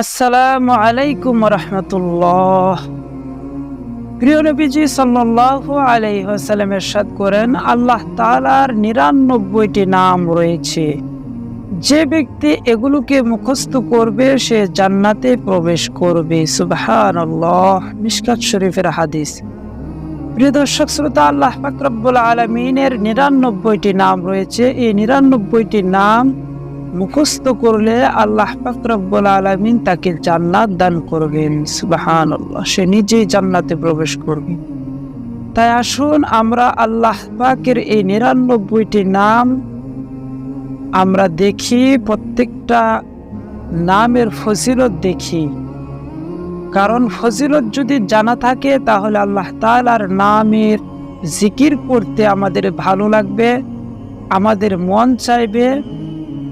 আসসালামু আলাইকুম রহমতুল্লাহ। প্রিয় নবীজি সাল্লাহ আলাইসাল্লাম এরশাদ করেন, আল্লাহ তালার নিরানব্বইটি নাম রয়েছে। যে ব্যক্তি এগুলোকে মুখস্থ করবে, সে জান্নাতে প্রবেশ করবে। সুবহান মিসকাত শরীফের হাদিস। প্রিয় দর্শক, শ্রোতা, আল্লাহ ফাকরবুল আলমিনের নিরানব্বইটি নাম রয়েছে। এই নিরানব্বইটি নাম মুখস্থ করলে আল্লাহ ফাকরবুল আলমিন তাকে জান্নাত দান করবেন সুবাহান সে নিজেই জান্নাতে প্রবেশ করবে। তাই আসুন আমরা আল্লাহ পাকের এই নিরানব্বইটি নাম আমরা দেখি, প্রত্যেকটা নামের ফজিলত দেখি। কারণ ফজিলত যদি জানা থাকে, তাহলে আল্লাহ তালার নামের জিকির করতে আমাদের ভালো লাগবে, আমাদের মন চাইবে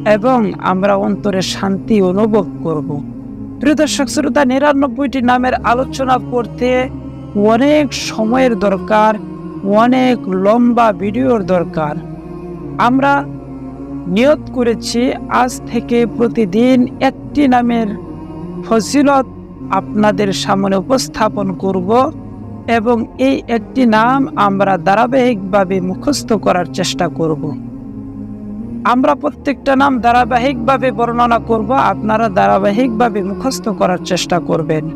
এবং আমরা অন্তরে শান্তি অনুভব করব। প্রিয় দর্শক, শ্রোতা, নিরানব্বইটি নামের আলোচনা করতে অনেক সময়ের দরকার, অনেক লম্বা ভিডিওর দরকার। আমরা নিয়ত করেছি আজ থেকে প্রতিদিন একটি নামের ফজিলত আপনাদের সামনে উপস্থাপন করব এবং এই একটি নাম আমরা ধারাবাহিকভাবে মুখস্থ করার চেষ্টা করব। আমরা প্রত্যেকটা নাম ধারাবাহিকভাবে বর্ণনা করব, আপনারা ধারাবাহিকভাবে মুখস্থ করার চেষ্টা করবেন।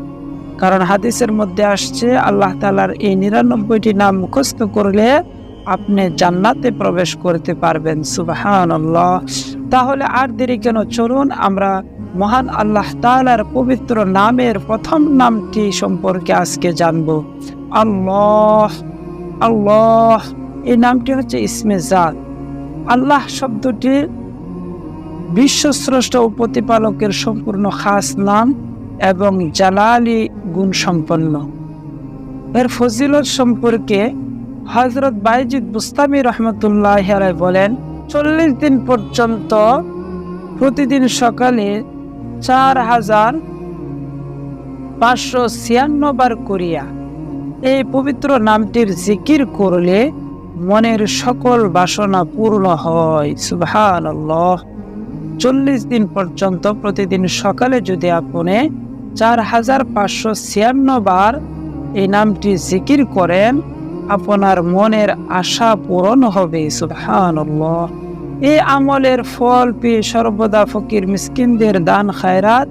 কারণ হাদিসের মধ্যে আসছে, আল্লাহ তালার এই নিরানব্বইটি নাম মুখস্থ করলে আপনি জান্নাতে প্রবেশ করতে পারবেন। সুবাহান তাহলে আর দেরি কেন? চলুন আমরা মহান আল্লাহ তালার পবিত্র নামের প্রথম নামটি সম্পর্কে আজকে জানব। আল্লাহ আল্লাহ। এই নামটি হচ্ছে ইসমে জাত। আল্লাহ শব্দটি বিশ্বস্রষ্ট ও প্রতিপালকের সম্পূর্ণ খাস নাম এবং জালালি গুণ সম্পন্ন। এর ফজিলত সম্পর্কে হজরত বাইজিদ বুস্তামি রহমতুল্লাহ বলেন, চল্লিশ দিন পর্যন্ত প্রতিদিন সকালে চার হাজার পাঁচশো ছিয়ান্ন বার করিয়া এই পবিত্র নামটির জিকির করলে মনের সকল বাসনা পূর্ণ হয় সুবহান চল্লিশ দিন পর্যন্ত প্রতিদিন সকালে যদি আপনি চার হাজার পাঁচশো ছিয়ান্ন বার এই নামটি জিকির করেন, আপনার মনের আশা পূরণ হবে সুবহান এই আমলের ফল পেয়ে সর্বদা ফকির মিসকিনদের দান খায়রাত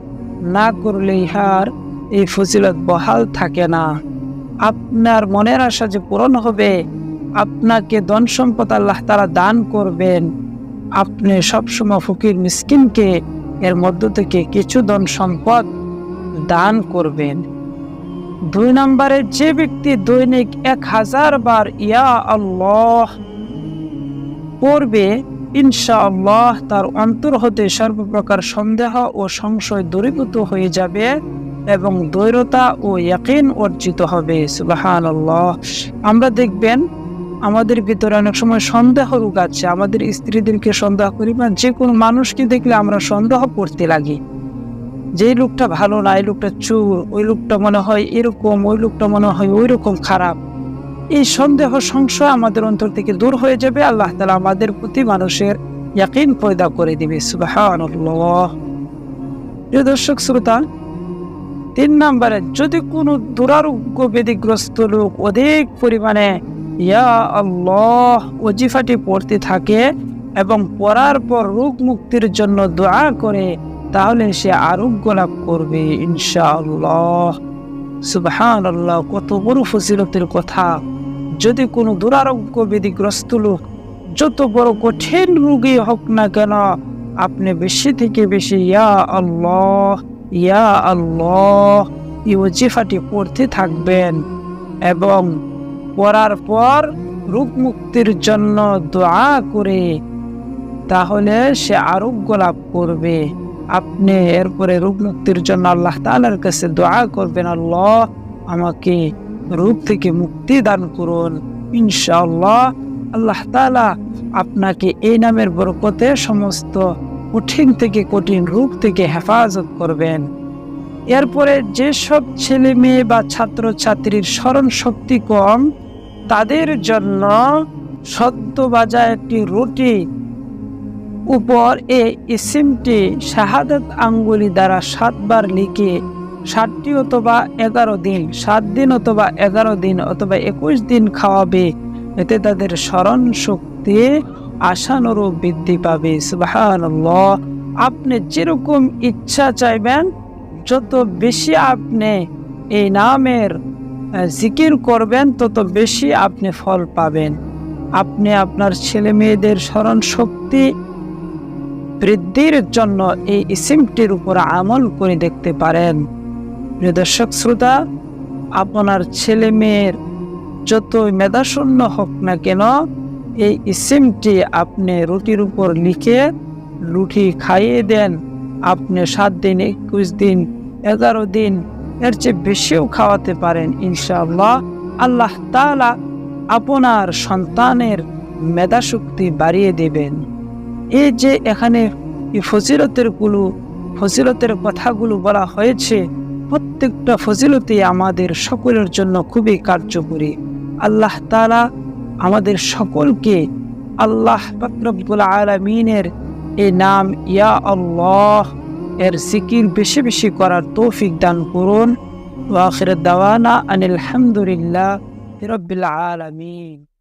না করলে ইহার এই ফজিলত বহাল থাকে না। আপনার মনের আশা যে পূরণ হবে আপনাকে ধন সম্পদ আল্লাহ তারা দান করবেন। আপনি সবসময় ফকির মিসকিনকে এর মধ্য থেকে কিছু ধন সম্পদ দান করবেন। দুই নম্বরে যে ব্যক্তি দৈনিক এক হাজার বার ইয়া আল্লাহ পড়বে, ইনশাআল্লাহ তার অন্তর হতে সর্বপ্রকার সন্দেহ ও সংশয় দূরীভূত হয়ে যাবে এবং দৈরতা ও ইয়াকিন অর্জিত হবে। সুবাহান আমরা দেখবেন আমাদের ভিতরে অনেক সময় সন্দেহ রোগ আছে। আমাদের স্ত্রীদেরকে সন্দেহ করি বা যে কোনো মানুষকে দেখলে আমরা সন্দেহ করতে লাগি। যে লোকটা ভালো না, এই লোকটা চুর, ওই লোকটা মনে হয় এরকম, ওই লোকটা মনে হয় ওই রকম খারাপ। এই সন্দেহ, সংশয় আমাদের অন্তর থেকে দূর হয়ে যাবে। আল্লাহ তালা আমাদের প্রতি মানুষের ইয়াকিন পয়দা করে দিবে। সুবাহান দর্শক, শ্রোতা, তিন নম্বরে যদি কোনো দুরারোগ্য ব্যাধিগ্রস্ত লোক অধিক পরিমাণে ইয়া আল্লাহ, ওজিফাটি পড়তে থাকে এবং পড়ার পর রোগ মুক্তির জন্য দোয়া করে, তাহলে সে আরোগ্য লাভ করবে, ইনশাআল্লাহ। সুবহান আল্লাহ কত বড় ফজিলতের কথা। যদি কোনো দুরারোগ্য ব্যাধিগ্রস্ত লোক যত বড় কঠিন রোগী হোক না কেন, আপনি বেশি থেকে বেশি ইয়া আল্লাহ ইয়া আল্লাহ, এই ওজিফাটি পড়তে থাকবেন এবং পড়ার পর রোগ মুক্তির জন্য দোয়া করে, তাহলে সে আরোগ্য লাভ করবে। আপনি এরপরে রোগ মুক্তির জন্য আল্লাহ তালার কাছে দোয়া করবেন, আল্লাহ আমাকে রোগ থেকে মুক্তি দান করুন। ইনশাআল্লাহ আল্লাহ তালা আপনাকে এই নামের বরকতে সমস্ত কঠিন থেকে কঠিন রূপ থেকে হেফাজত করবেন। এরপরে যেসব ছেলে মেয়ে বা ছাত্র ছাত্রীর স্মরণ শক্তি কম তাদের জন্য সদ্য বাজা একটি রুটি। উপর এই ইসিমটি শাহাদাত আঙ্গুলি দ্বারা সাতবার লিখে সাতটি অথবা এগারো দিন, সাত দিন অথবা এগারো দিন অথবা একুশ দিন খাওয়াবে। এতে তাদের স্মরণ শক্তি আশানুরূপ বৃদ্ধি পাবে। আপনি যেরকম ইচ্ছা চাইবেন, যত বেশি আপনি এই নামের জিকির করবেন, তত বেশি আপনি ফল পাবেন। আপনি আপনার ছেলে মেয়েদের স্মরণ শক্তি বৃদ্ধির জন্য এই ইসিমটির উপর আমল করে দেখতে পারেন। দর্শক শ্রোতা, আপনার ছেলে মেয়ের যতই মেধাশূন্য হোক না কেন, এই ইসিমটি আপনি রুটির উপর লিখে রুটি খাইয়ে দেন। আপনি সাত দিন, একুশ দিন, এগারো দিন এর চেয়ে বেশিও খাওয়াতে পারেন ইনশাআল্লাহ। আল্লাহ তালা আপনার সন্তানের মেধাশক্তি বাড়িয়ে দেবেন। এই যে এখানে ফজিলতেরগুলো, ফজিলতের কথাগুলো বলা হয়েছে, প্রত্যেকটা ফজিলতে আমাদের সকলের জন্য খুবই কার্যকরী। আল্লাহ তালা আমাদের সকলকে আল্লাহ পাকরবুল আলমিনের এ নাম, ইয়া আল্লাহ এর সিকির বেশি বেশি করার তৌফিক দান করুন। ওয়াখির দাওয়ানা আনিল হামদুলিল্লাহ রব্বিল আলামিন।